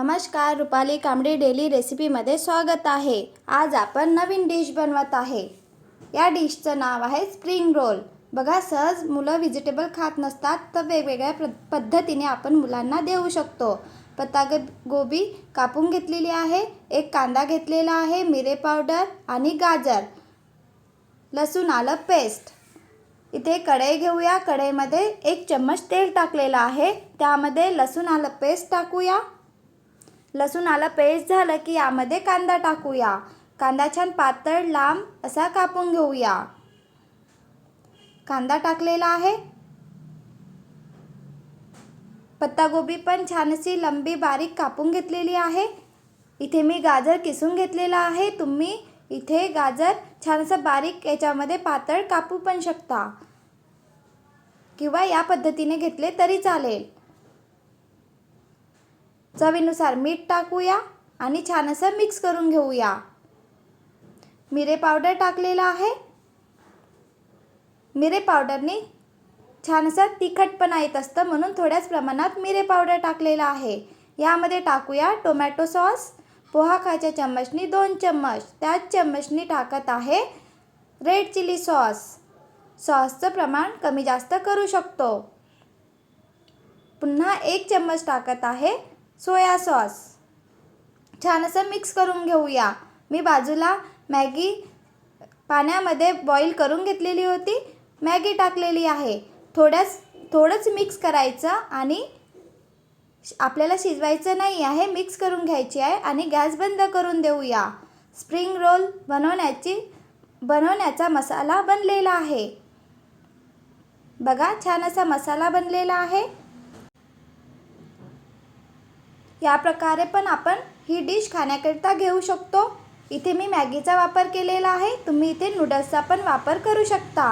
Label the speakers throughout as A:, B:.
A: नमस्कार रुपाली कांबडी डेली रेसिपीमध्ये स्वागत आहे. आज आपण नवीन डिश बनवत आहे. या डिशचं नाव आहे स्प्रिंग रोल. बघा सहज मुलं व्हेजिटेबल खात नसतात तर वेगवेगळ्या प्र पद्धतीने आपण मुलांना देऊ शकतो. पत्ता गोबी कापून घेतलेली आहे एक कांदा घेतलेला आहे मिरे पावडर आणि गाजर. लसूण आलं पेस्ट. इथे कढई घेऊया. कढईमध्ये एक चम्मच तेल टाकलेलं आहे. त्यामध्ये लसूण आलं पेस्ट टाकूया. लसूण आलं पेस्ट झालं की यामध्ये कांदा टाकूया. कांदा छान पातळ लांब असा कापून घेऊया. कांदा टाकलेला आहे. पत्तागोबी पण छान अशी लंबी बारीक कापून घेतलेली आहे. इथे मी गाजर किसून घेतलेला आहे. तुम्ही इथे गाजर छान असं बारीक याच्यामध्ये पातळ कापू पण शकता. किंवा या पद्धतीने घेतले तरी चालेल. चवीनुसार मीठ टाकूया आणि छान असं मिक्स करून घेऊया. मिरे पावडर टाकलेला आहे. मिरे पावडरने छान असं तिखटपणा येत असतं म्हणून थोड्याच प्रमाणात मिरे पावडर टाकलेला आहे. यामध्ये टाकूया टोमॅटो सॉस पोहा खायच्या चम्मचनी दोन चम्मच. त्याच चम्मचनी टाकत आहे रेड चिली सॉस सॉसचं प्रमाण कमी जास्त करू शकतो. पुन्हा एक चम्मच टाकत आहे सोया सॉस. छान असं मिक्स करून घेऊया. मी बाजूला मॅगी पाण्यामध्ये बॉईल करून घेतलेली होती. मॅगी टाकलेली आहे. थोड्याच थोडंच मिक्स करायचं आणि आपल्याला शिजवायचं नाही आहे मिक्स करून घ्यायची आहे आणि गॅस बंद करून देऊया. स्प्रिंग रोल बनवण्याची बनवण्याचा मसाला बनलेला आहे. बघा छान असा मसाला बनलेला आहे. या प्रकारे पण आपण ही डिश खाण्याकरिता घेऊ शकतो. इथे मी मॅगीचा वापर केलेला आहे. तुम्ही इथे नूडल्सचा पण वापर करू शकता.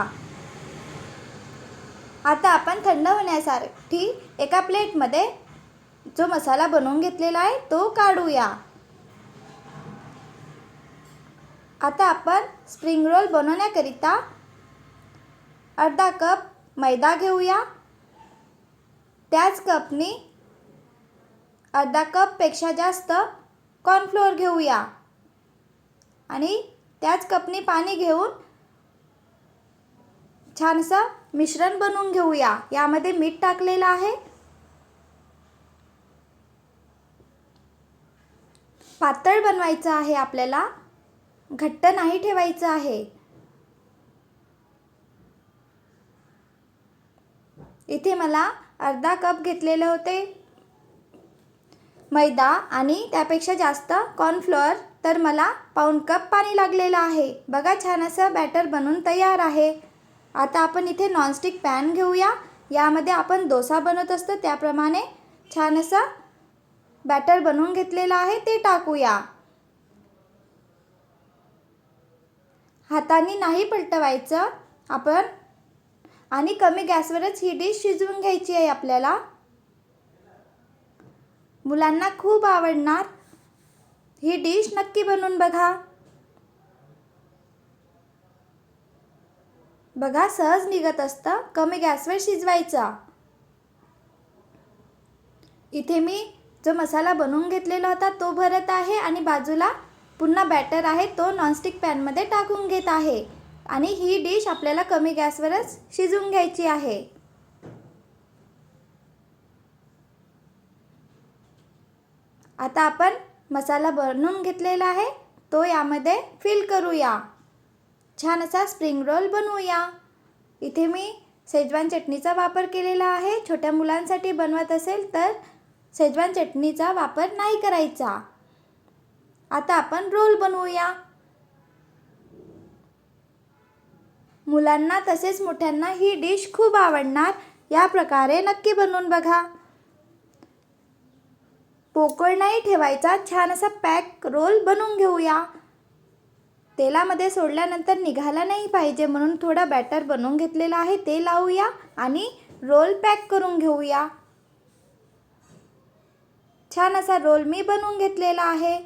A: आता आपण थंड होण्यासाठी एका प्लेटमध्ये जो मसाला बनवून घेतलेला आहे तो काढूया. आता आपण स्प्रिंग रोल बनवण्याकरिता अर्धा कप मैदा घेऊया. त्याच कपनी अर्धा कपपेक्षा जास्त कॉर्नफ्लोअर घेऊया. आणि त्याच कपनी पाणी घेऊन छानसं मिश्रण बनवून घेऊया. यामध्ये मीठ टाकलेलं आहे. पातळ बनवायचं आहे आपल्याला. घट्ट नाही ठेवायचं आहे. इथे मला अर्धा कप घेतलेले होते. मैदा आणि त्यापेक्षा जास्त कॉर्नफ्लोअर तर मला पाऊण कप पाणी लागलेलं आहे. बघा छान असं बॅटर बनवून तयार आहे. आता आपण इथे नॉनस्टिक पॅन घेऊया. यामध्ये आपण डोसा बनवत असतो त्याप्रमाणे छान असं बॅटर बनवून घेतलेलं आहे ते टाकूया. हाताने नाही पलटवायचं आपण. आणि कमी गॅसवरच ही डिश शिजवून घ्यायची आहे आपल्याला. मुलांना खूप आवडणार. ही डिश नक्की बनवून बघा. बघा सहज निघत असतं. कमी गॅसवर शिजवायचा. इथे मी जो मसाला बनवून घेतलेला होता तो भरत आहे आणि बाजूला पुन्हा बॅटर आहे तो नॉनस्टिक पॅनमध्ये टाकून घेत आहे. आणि ही डिश आपल्याला कमी गॅसवरच शिजवून घ्यायची आहे. आता आपण मसाला बनवून घेतलेला आहे. तो यामध्ये फिल करूया. छान असा स्प्रिंग रोल बनवूया. इथे मी सेजवान चटणीचा वापर केलेला आहे. छोट्या मुलांसाठी बनवत असेल तर सेजवान चटणीचा वापर नाही करायचा. आता आपण रोल बनवूया. मुलांना तसेच मोठ्यांना ही डिश खूप आवडणार. या प्रकारे नक्की बनवून बघा. पोकळ नाही ठेवायचा छान असा पॅक रोल बनवून घेऊया. तेलामध्ये सोडल्यानंतर निघाला नाही पाहिजे म्हणून थोडा बॅटर बनवून घेतलेला आहे ते लावूया आणि रोल पॅक करून घेऊया. छान असा रोल मी बनवून घेतलेला आहे.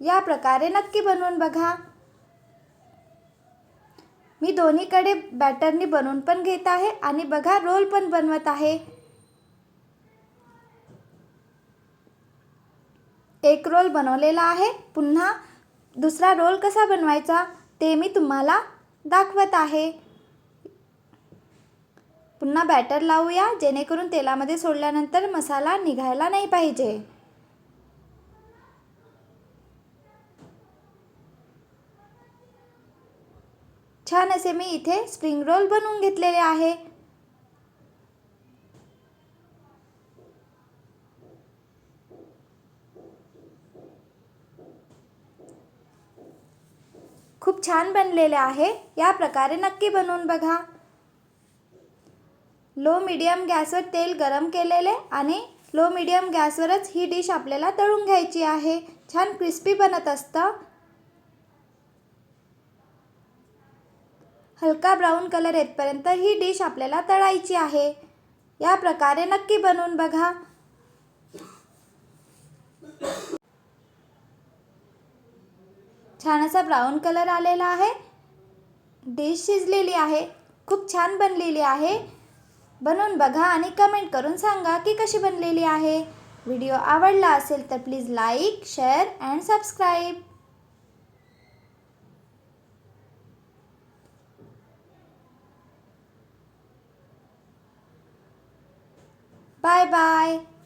A: या प्रकारे नक्की बनवून बघा. मी दोन्हीकडे बॅटरनी बनवून पण घेत आहे आणि बघा रोल पण बनवत आहे. एक रोल बनवलेला आहे. पुन्हा दुसरा रोल कसा बनवायचा ते मी तुम्हाला दाखवत आहे. पुन्हा बॅटर लावूया जेणेकरून तेलामध्ये सोडल्यानंतर मसाला निघायला नाही पाहिजे. छान असे मी इथे स्प्रिंग रोल बनवून घेतलेले आहे. खूप छान बनलेले आहे. या प्रकारे नक्की बनवून बघा. लो मिडियम गॅसवर तेल गरम केलेले आणि लो मिडियम गॅसवरच ही डिश आपल्याला तळून घ्यायची आहे. छान क्रिस्पी बनत असतं. हलका ब्राऊन कलर येतपर्यंत ही डिश आपल्याला तळायची आहे. या प्रकारे नक्की बनवून बघा. छान असा ब्राऊन कलर आलेला आहे. डिश शिजलेली आहे. खूप छान बनलेली आहे. बनवून बघा आणि कमेंट करून सांगा की कशी बनलेली आहे. व्हिडिओ आवडला असेल तर please like share and subscribe. 拜拜。